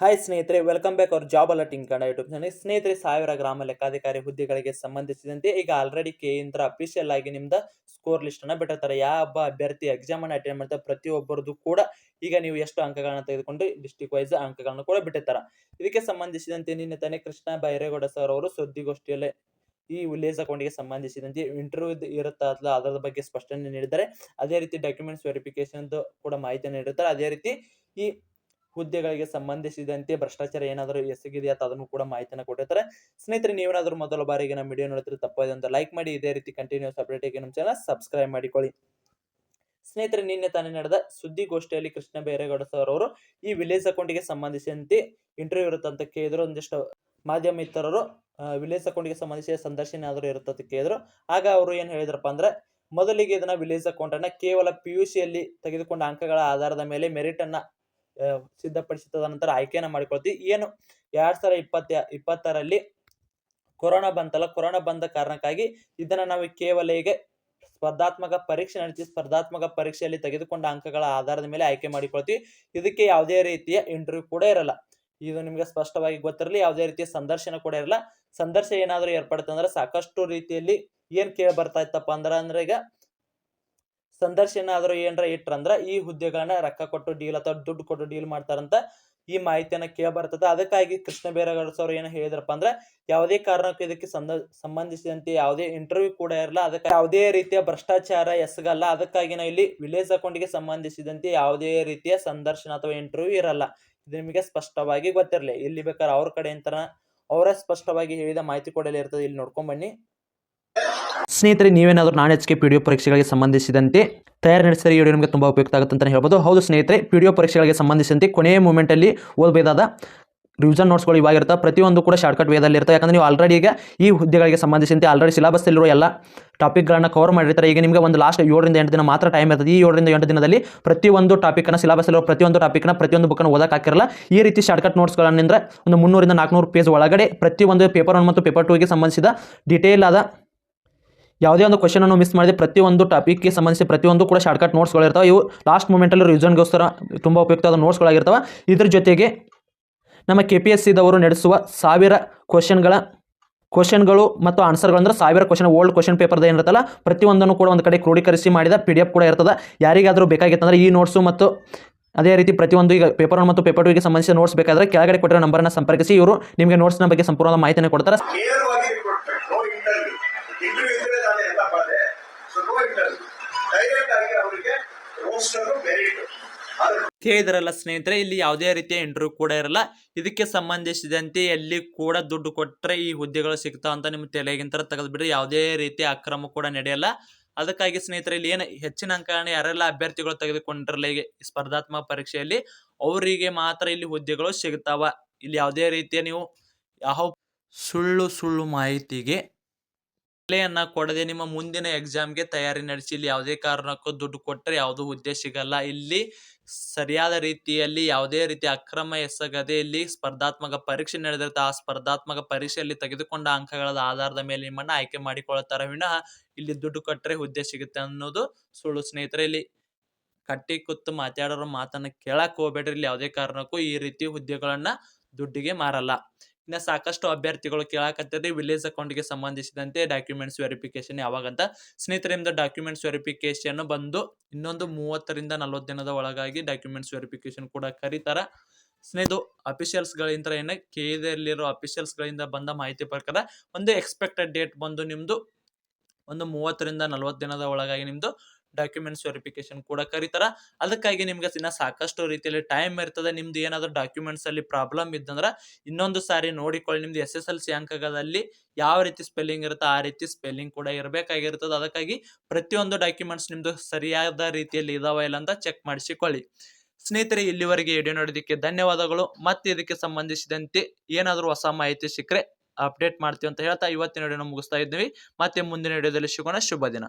Hi ಸ್ನೇಹಿತರೆ welcome back ಅವ್ರ job alerting Kannada YouTube channel ಸ್ನೇಹಿತರೆ, ಸಾವಿರ ಗ್ರಾಮ ಲೆಕ್ಕಾಧಿಕಾರಿ ಹುದ್ದೆಗಳಿಗೆ ಸಂಬಂಧಿಸಿದಂತೆ ಈಗ ಆಲ್ರೆಡಿ ಕೇಂದ್ರ ಅಫಿಷಿಯಲ್ ಆಗಿ ನಿಮ್ದು ಸ್ಕೋರ್ ಲಿಸ್ಟ್ ಅನ್ನ ಬಿಟ್ಟಿರ್ತಾರೆ. ಯಾವ ಅಭ್ಯರ್ಥಿ ಎಕ್ಸಾಮ್ ಅನ್ನ ಅಟೆಂಡ್ ಮಾಡ್ತಾರೆ ಪ್ರತಿಯೊಬ್ಬರದ್ದು ಕೂಡ ಈಗ ನೀವು ಎಷ್ಟು ಅಂಕಗಳನ್ನ ತೆಗೆದುಕೊಂಡು ಡಿಸ್ಟಿಕ್ ವೈಸ್ ಅಂಕಗಳನ್ನು ಕೂಡ ಬಿಟ್ಟಿರ್ತಾರೆ. ಇದಕ್ಕೆ ಸಂಬಂಧಿಸಿದಂತೆ ನಿನ್ನೆ ತಾನೇ ಕೃಷ್ಣ ಬೈರೇಗೌಡ ಸರ್ ಅವರು ಸುದ್ದಿಗೋಷ್ಠಿಯಲ್ಲಿ ಈ ಉಲ್ಲೇಖ ಅಕೌಂಟ್ಗೆ ಸಂಬಂಧಿಸಿದಂತೆ ಇಂಟರ್ವ್ಯೂ ಇರುತ್ತಲ್ಲ ಅದರ ಬಗ್ಗೆ ಸ್ಪಷ್ಟನೆ ನೀಡಿದ್ದಾರೆ. ಅದೇ ರೀತಿ ಡಾಕ್ಯುಮೆಂಟ್ಸ್ ವೆರಿಫಿಕೇಶನ್ ಕೂಡ ಮಾಹಿತಿ ನೀಡುತ್ತಾರೆ ಅದೇ ರೀತಿ ಈ ಹುದ್ದೆಗಳಿಗೆ ಸಂಬಂಧಿಸಿದಂತೆ ಭ್ರಷ್ಟಾಚಾರ ಏನಾದರೂ ಎಸಗಿದೆಯಾ ಅಂತ ಅದನ್ನು ಕೂಡ ಮಾಹಿತಿಯನ್ನು ಕೊಟ್ಟಿರ್ತಾರೆ. ಸ್ನೇಹಿತರೆ, ನೀವೇನಾದರೂ ಮೊದಲ ಬಾರಿಗೆ ನಮ್ಮ ವಿಡಿಯೋ ನೋಡಿದ್ರೆ ತಪ್ಪದೆ ಅಂತ ಲೈಕ್ ಮಾಡಿ, ಇದೇ ರೀತಿ ಕಂಟಿನ್ಯೂಸ್ ಅಪ್ಡೇಟ್ ಆಗಿ ನಮ್ಮ ಚಾನಲ್ ಸಬ್ಸ್ಕ್ರೈಬ್ ಮಾಡಿಕೊಳ್ಳಿ. ಸ್ನೇಹಿತರೆ, ನಿನ್ನೆ ತಾನೇ ನಡೆದ ಸುದ್ದಿಗೋಷ್ಠಿಯಲ್ಲಿ ಕೃಷ್ಣ ಬೈರೇಗೌಡ ಸರ್ ಅವರು ಈ ವಿಲೇಜ್ ಅಕೌಂಟ್ಗೆ ಸಂಬಂಧಿಸಿದಂತೆ ಇಂಟರ್ವ್ಯೂ ಇರುತ್ತೆ ಅಂತ ಕೇಳಿದ್ರು. ಒಂದಿಷ್ಟು ಮಾಧ್ಯಮ ಇತರರು ವಿಲೇಜ್ ಅಕೌಂಟ್ಗೆ ಸಂಬಂಧಿಸಿದ ಸಂದರ್ಶನ ಏನಾದರೂ ಇರುತ್ತೆ ಅಂತ ಕೇಳಿದ್ರು. ಆಗ ಅವರು ಏನು ಹೇಳಿದ್ರಪ್ಪ ಅಂದ್ರೆ, ಮೊದಲಿಗೆ ಇದನ್ನ ವಿಲೇಜ್ ಅಕೌಂಟ್ ಅನ್ನ ಕೇವಲ ಪಿ ಯು ಸಿಯಲ್ಲಿ ತೆಗೆದುಕೊಂಡ ಅಂಕಗಳ ಆಧಾರದ ಮೇಲೆ ಮೆರಿಟ್ ಅನ್ನ ಸಿದ್ಧಪಡಿಸಿದ ನಂತರ ಆಯ್ಕೆಯನ್ನ ಮಾಡಿಕೊಳ್ತೀವಿ. ಏನು ಎರಡ್ ಸಾವಿರ ಇಪ್ಪತ್ತ ಇಪ್ಪತ್ತರಲ್ಲಿ ಕೊರೋನಾ ಬಂತಲ್ಲ, ಕೊರೋನಾ ಬಂದ ಕಾರಣಕ್ಕಾಗಿ ಇದನ್ನ ನಾವು ಕೇವಲ ಈಗ ಸ್ಪರ್ಧಾತ್ಮಕ ಪರೀಕ್ಷೆ ನಡೆಸಿ ಸ್ಪರ್ಧಾತ್ಮಕ ಪರೀಕ್ಷೆಯಲ್ಲಿ ತೆಗೆದುಕೊಂಡ ಅಂಕಗಳ ಆಧಾರದ ಮೇಲೆ ಆಯ್ಕೆ ಮಾಡಿಕೊಳ್ತೀವಿ. ಇದಕ್ಕೆ ಯಾವುದೇ ರೀತಿಯ ಇಂಟರ್ವ್ಯೂ ಕೂಡ ಇರಲ್ಲ. ಇದು ನಿಮಗೆ ಸ್ಪಷ್ಟವಾಗಿ ಗೊತ್ತಿರಲಿ, ಯಾವುದೇ ರೀತಿಯ ಸಂದರ್ಶನ ಕೂಡ ಇರಲ್ಲ. ಸಂದರ್ಶನ ಏನಾದರೂ ಏರ್ಪಡುತ್ತೆ ಅಂದ್ರೆ ಸಾಕಷ್ಟು ರೀತಿಯಲ್ಲಿ ಏನ್ ಕೇಳಿ ಬರ್ತಾ ಇತ್ತಪ್ಪ ಅಂದ್ರೆ ಅಂದ್ರೆ ಈಗ ಸಂದರ್ಶನ ಆದರೂ ಏನರ ಇಟ್ರಂದ್ರ ಈ ಹುದ್ದೆಗಳನ್ನ ರೊಕ್ಕ ಕೊಟ್ಟು ಡೀಲ್ ಅಥವಾ ದುಡ್ಡು ಕೊಟ್ಟು ಡೀಲ್ ಮಾಡ್ತಾರಂತ ಈ ಮಾಹಿತಿಯನ್ನ ಕೇಳ ಬರ್ತದೆ ಅದಕ್ಕಾಗಿ ಕೃಷ್ಣ ಬೈರೇಗೌಡ ಸರ್ ಏನು ಹೇಳಿದ್ರಪ್ಪ ಅಂದ್ರೆ ಯಾವುದೇ ಕಾರಣಕ್ಕೂ ಇದಕ್ಕೆ ಸಂದ, ಸಂಬಂಧಿಸಿದಂತೆ ಯಾವುದೇ ಇಂಟರ್ವ್ಯೂ ಕೂಡ ಇರಲ್ಲ. ಅದಕ್ಕೆ ಯಾವುದೇ ರೀತಿಯ ಭ್ರಷ್ಟಾಚಾರ, ಎಸಗಲ್ಲ. ಅದಕ್ಕಾಗಿ ನಾವು ಇಲ್ಲಿ ವಿಲೇಜ್ ಅಕೌಂಟ್ಗೆ ಸಂಬಂಧಿಸಿದಂತೆ ಯಾವುದೇ ರೀತಿಯ ಸಂದರ್ಶನ ಅಥವಾ ಇಂಟರ್ವ್ಯೂ ಇರಲ್ಲ. ಇದು ನಿಮಗೆ ಸ್ಪಷ್ಟವಾಗಿ ಗೊತ್ತಿರಲಿ. ಇಲ್ಲಿ ಬೇಕಾದ್ರೆ ಅವ್ರ ಕಡೆ ಅಂತ ಅವರ ಸ್ಪಷ್ಟವಾಗಿ ಹೇಳಿದ ಮಾಹಿತಿ ಕೊಡಲಿ ಇರ್ತದೆ. ಇಲ್ಲಿ ನೋಡ್ಕೊಂಡ್ ಬನ್ನಿ. ಸ್ನೇಹಿತರೆ, ನೀವೇನಾದರೂ non H K P D O ಪರೀಕ್ಷೆಗಳಿಗೆ ಸಂಬಂಧಿಸಿದಂತೆ ತಯಾರಿ ನಡೆಸಿದರೆ ಈ ವಿಡಿಯೋ ನಿಮಗೆ ತುಂಬ ಉಪಯುಕ್ತ ಆಗುತ್ತೆ ಅಂತ ಹೇಳ್ಬೋದು. ಹೌದು ಸ್ನೇಹಿತರೆ ಪಿ ಡಿ ಒ ಪರೀಕ್ಷೆಗಳಿಗೆ ಸಂಬಂಧಿಸಿದಂತೆ ಕೊನೆಯ ಮೂಮೆಂಟಲ್ಲಿ ಓದಬೇಕಾದ ರಿವಿಷನ್ ನೋಟ್ಸ್ಗಳು ಇವಾಗಿರುತ್ತೆ, ಪ್ರತಿಯೊಂದು ಕೂಡ ಶಾರ್ಟ್ಕಟ್ ವೇದಲ್ಲಿ ಇರ್ತವೆ ಯಾಕಂದ್ರೆ ನೀವು ಆಲ್ರೆಡಿ ಈಗ ಈ ಹುದ್ದೆಗಳಿಗೆ ಸಂಬಂಧಿಸಿದಂತೆ ಆಲ್ರೆಡಿ ಸಿಲೆಬಸ್ಸಲ್ಲಿರುವ ಎಲ್ಲ ಟಾಪಿಕ್ಗಳನ್ನು ಕವರ್ ಮಾಡಿರ್ತಾರೆ. ಈಗ ನಿಮಗೆ ಒಂದು ಲಾಸ್ಟ್ ಏಳರಿಂದ ಎಂಟು ದಿನ ಮಾತ್ರ ಟೈಮ್ ಇರ್ತದೆ. ಈ ಏಳರಿಂದ ಎಂಟು ದಿನದಲ್ಲಿ ಪ್ರತಿಯೊಂದು ಟಾಪಿಕ್ನ ಸಿಲೆಬಸ್ಸಲ್ಲಿರುವ ಪ್ರತಿಯೊಂದು ಟಾಪಿಕ್ನ ಪ್ರತಿಯೊಂದು ಬುಕ್ಕನ್ನು ಓದಕ್ಕೆ ಹಾಕಿರಲ್ಲ. ಈ ರೀತಿ ಶಾರ್ಟ್ಕಟ್ ನೋಟ್ಸ್ಗಳನ್ನಿಂದ ಒಂದು ಮುನ್ನೂರಿಂದ ನಾಲ್ಕುನೂರು ಪೇಜ್ ಒಳಗಡೆ ಪ್ರತಿಯೊಂದು ಪೇಪರ್ ಒನ್ ಮತ್ತು ಪೇಪರ್ ಟೂಗೆ ಸಂಬಂಧಿಸಿದ ಡೀಟೇಲ್ ಆದ ಯಾವುದೇ ಒಂದು ಕ್ವಶನ್ ಅನ್ನು ಮಿಸ್ ಮಾಡಿದೆ ಪ್ರತಿಯೊಂದು ಟಾಪಿಕ್ಗೆ ಸಂಬಂಧಿಸಿ ಪ್ರತಿಯೊಂದು ಕೂಡ ಶಾರ್ಟ್ಕಟ್ ನೋಟ್ಸ್ಗಳಿರ್ತಾವೆ ಇವು ಲಾಸ್ಟ್ ಮೂಮೆಂಟಲ್ಲಿ ರಿವಿಷನ್ಗೋಸ್ಕರ ತುಂಬ ಉಪಯುಕ್ತವಾದ ನೋಟ್ಸ್ಗಳಾಗಿರ್ತವೆ ಇದ್ರ ಜೊತೆಗೆ ನಮ್ಮ ಕೆ ಪಿ ಎಸ್ ಸಿದವರು ನಡೆಸುವ ಸಾವಿರ ಕ್ವಶನ್ಗಳ ಕ್ವಶನ್ಗಳು ಮತ್ತು ಆನ್ಸರ್ಗಳು ಅಂದರೆ ಸಾವಿರ ಕ್ವಶನ್ ಓಲ್ಡ್ ಕ್ವಶನ್ ಪೇಪರ್ದ ಏನಿರುತ್ತಲ್ಲ, ಪ್ರತಿಯೊಂದನ್ನು ಕೂಡ ಒಂದು ಕಡೆ ಕ್ರೋಢೀಕರಿಸಿ ಮಾಡಿದ ಪಿ ಡಿ ಎಫ್ ಕೂಡ ಇರ್ತದೆ. ಯಾರಿಗಾದರೂ ಬೇಕಾಗಿತ್ತಂದ್ರೆ ಈ ನೋಟ್ಸು ಮತ್ತು ಅದೇ ರೀತಿ ಪ್ರತಿಯೊಂದು ಈಗ ಪೇಪರ್ ಮತ್ತು ಪೇಪರ್ ಟೂಗೆ ಸಂಬಂಧಿಸಿದ ನೋಟ್ಸ್ ಬೇಕಾದರೆ ಕೆಳಗಡೆ ಕೊಟ್ಟಿರೋ ನಂಬರನ್ನು ಸಂಪರ್ಕಿಸಿ. ಇವರು ನಿಮಗೆ ನೋಟ್ಸ್ನ ಬಗ್ಗೆ ಸಂಪೂರ್ಣ ಮಾಹಿತಿಯನ್ನು ಕೊಡ್ತಾರೆ. ಅದ್ರ ಕೇಳಿದ್ರಲ್ಲ ಸ್ನೇಹಿತರೆ, ಇಲ್ಲಿ ಯಾವುದೇ ರೀತಿಯ ಇಂಟರ್ವ್ಯೂ ಕೂಡ ಇರಲ್ಲ. ಇದಕ್ಕೆ ಸಂಬಂಧಿಸಿದಂತೆ ಎಲ್ಲಿ ಕೂಡ ದುಡ್ಡು ಕೊಟ್ಟರೆ ಈ ಹುದ್ದೆಗಳು ಸಿಗ್ತಾವ ಅಂತ ನಿಮ್ಮ ತಲೆಗಿಂತ ತೆಗೆದುಬಿಟ್ರೆ ಯಾವುದೇ ರೀತಿಯ ಅಕ್ರಮ ಕೂಡ ನಡೆಯಲ್ಲ. ಅದಕ್ಕಾಗಿ ಸ್ನೇಹಿತರೆ, ಇಲ್ಲಿ ಏನು ಹೆಚ್ಚಿನ ಅಂಕಗಳನ್ನು ಯಾರೆಲ್ಲ ಅಭ್ಯರ್ಥಿಗಳು ತೆಗೆದುಕೊಂಡಿರಲ್ಲ ಈಗ ಸ್ಪರ್ಧಾತ್ಮಕ ಪರೀಕ್ಷೆಯಲ್ಲಿ, ಅವರಿಗೆ ಮಾತ್ರ ಇಲ್ಲಿ ಹುದ್ದೆಗಳು ಸಿಗ್ತಾವ. ಇಲ್ಲಿ ಯಾವುದೇ ರೀತಿಯ ನೀವು ಯಾವ ಸುಳ್ಳು ಸುಳ್ಳು ಮಾಹಿತಿಗೆ ಬೆಲೆಯನ್ನ ಕೊಡದೆ ನಿಮ್ಮ ಮುಂದಿನ ಎಕ್ಸಾಮ್ಗೆ ತಯಾರಿ ನಡೆಸಿ, ಇಲ್ಲಿ ಯಾವುದೇ ಕಾರಣಕ್ಕೂ ದುಡ್ಡು ಕೊಟ್ಟರೆ ಯಾವುದೂ ಹುದ್ದೆ ಸಿಗಲ್ಲ. ಇಲ್ಲಿ ಸರಿಯಾದ ರೀತಿಯಲ್ಲಿ, ಯಾವುದೇ ರೀತಿ ಅಕ್ರಮ ಎಸಗದೆ, ಇಲ್ಲಿ ಸ್ಪರ್ಧಾತ್ಮಕ ಪರೀಕ್ಷೆ ನಡೆದಿರುತ್ತೆ. ಆ ಸ್ಪರ್ಧಾತ್ಮಕ ಪರೀಕ್ಷೆಯಲ್ಲಿ ತೆಗೆದುಕೊಂಡ ಅಂಕಗಳ ಆಧಾರದ ಮೇಲೆ ನಿಮ್ಮನ್ನ ಆಯ್ಕೆ ಮಾಡಿಕೊಳ್ಳುತ್ತಾರೆ. ವಿನಃ ಇಲ್ಲಿ ದುಡ್ಡು ಕೊಟ್ಟರೆ ಹುದ್ದೆ ಸಿಗುತ್ತೆ ಅನ್ನೋದು ಸುಳ್ಳು ಸ್ನೇಹಿತರೆ. ಇಲ್ಲಿ ಕಟ್ಟಿ ಕುತ್ತು ಮಾತಾಡೋರ ಮಾತನ್ನ ಕೇಳಕ್ಕೆ ಹೋಗ್ಬೇಡ್ರಿ. ಇಲ್ಲಿ ಯಾವುದೇ ಕಾರಣಕ್ಕೂ ಈ ರೀತಿ ಹುದ್ದೆಗಳನ್ನ ದುಡ್ಡಿಗೆ ಮಾರಲ್ಲ. ಇನ್ನು ಸಾಕಷ್ಟು ಅಭ್ಯರ್ಥಿಗಳು ಕೇಳಾಕತ್ತದೆ ವಿಲೇಜ್ ಅಕೌಂಟ್ಗೆ ಸಂಬಂಧಿಸಿದಂತೆ ಡಾಕ್ಯುಮೆಂಟ್ಸ್ ವೆರಿಫಿಕೇಶನ್ ಯಾವಾಗಂತ. ಸ್ನೇಹಿತರಿಂದ ಡಾಕ್ಯುಮೆಂಟ್ಸ್ ವೆರಿಫಿಕೇಶನ್ ಬಂದು ಇನ್ನೊಂದು ಮೂವತ್ತರಿಂದ ನಲವತ್ತು ದಿನದ ಒಳಗಾಗಿ ಡಾಕ್ಯುಮೆಂಟ್ಸ್ ವೆರಿಫಿಕೇಶನ್ ಕೂಡ ಕರೀತಾರ. ಸ್ನೇಹಿತು ಅಫಿಷಿಯಲ್ಸ್ಗಳಿಂದ ಏನು ಕೇದಲ್ಲಿರೋ ಅಫಿಷಿಯಲ್ಸ್ಗಳಿಂದ ಬಂದ ಮಾಹಿತಿ ಪ್ರಕಾರ ಒಂದು ಎಕ್ಸ್ಪೆಕ್ಟೆಡ್ ಡೇಟ್ ಬಂದು ನಿಮ್ಮದು ಒಂದು ಮೂವತ್ತರಿಂದ ನಲವತ್ತು ದಿನದ ಒಳಗಾಗಿ ನಿಮ್ಮದು ಡಾಕ್ಯುಮೆಂಟ್ಸ್ ವೆರಿಫಿಕೇಶನ್ ಕೂಡ ಕರೀತಾರ. ಅದಕ್ಕಾಗಿ ನಿಮ್ಗೆ ಇನ್ನ ಸಾಕಷ್ಟು ರೀತಿಯಲ್ಲಿ ಟೈಮ್ ಇರ್ತದೆ. ನಿಮ್ದು ಏನಾದರೂ ಡಾಕ್ಯುಮೆಂಟ್ಸ್ ಅಲ್ಲಿ ಪ್ರಾಬ್ಲಮ್ ಇದ್ದಂದ್ರೆ ಇನ್ನೊಂದು ಸಾರಿ ನೋಡಿಕೊಳ್ಳಿ. ನಿಮ್ದು ಎಸ್ ಎಸ್ ಎಲ್ ಸಿ ಅಂಕದಲ್ಲಿ ಯಾವ ರೀತಿ ಸ್ಪೆಲ್ಲಿಂಗ್ ಇರುತ್ತೆ ಆ ರೀತಿ ಸ್ಪೆಲ್ಲಿಂಗ್ ಕೂಡ ಇರಬೇಕಾಗಿರ್ತದೆ. ಅದಕ್ಕಾಗಿ ಪ್ರತಿಯೊಂದು ಡಾಕ್ಯುಮೆಂಟ್ಸ್ ನಿಮ್ದು ಸರಿಯಾದ ರೀತಿಯಲ್ಲಿ ಇದಾವ ಇಲ್ಲ ಅಂತ ಚೆಕ್ ಮಾಡಿಸಿಕೊಳ್ಳಿ. ಸ್ನೇಹಿತರೆ, ಇಲ್ಲಿವರೆಗೆ ವಿಡಿಯೋ ನೋಡೋದಕ್ಕೆ ಧನ್ಯವಾದಗಳು. ಮತ್ತೆ ಇದಕ್ಕೆ ಸಂಬಂಧಿಸಿದಂತೆ ಏನಾದರೂ ಹೊಸ ಮಾಹಿತಿ ಸಿಕ್ಕರೆ ಅಪ್ಡೇಟ್ ಮಾಡ್ತೀವಿ ಅಂತ ಹೇಳ್ತಾ ಇವತ್ತಿನ ವಿಡಿಯೋನ ಮುಗಿಸ್ತಾ ಇದ್ದೀವಿ. ಮತ್ತೆ ಮುಂದಿನ ವಿಡಿಯೋದಲ್ಲಿ ಸಿಗೋಣ. ಶುಭ ದಿನ.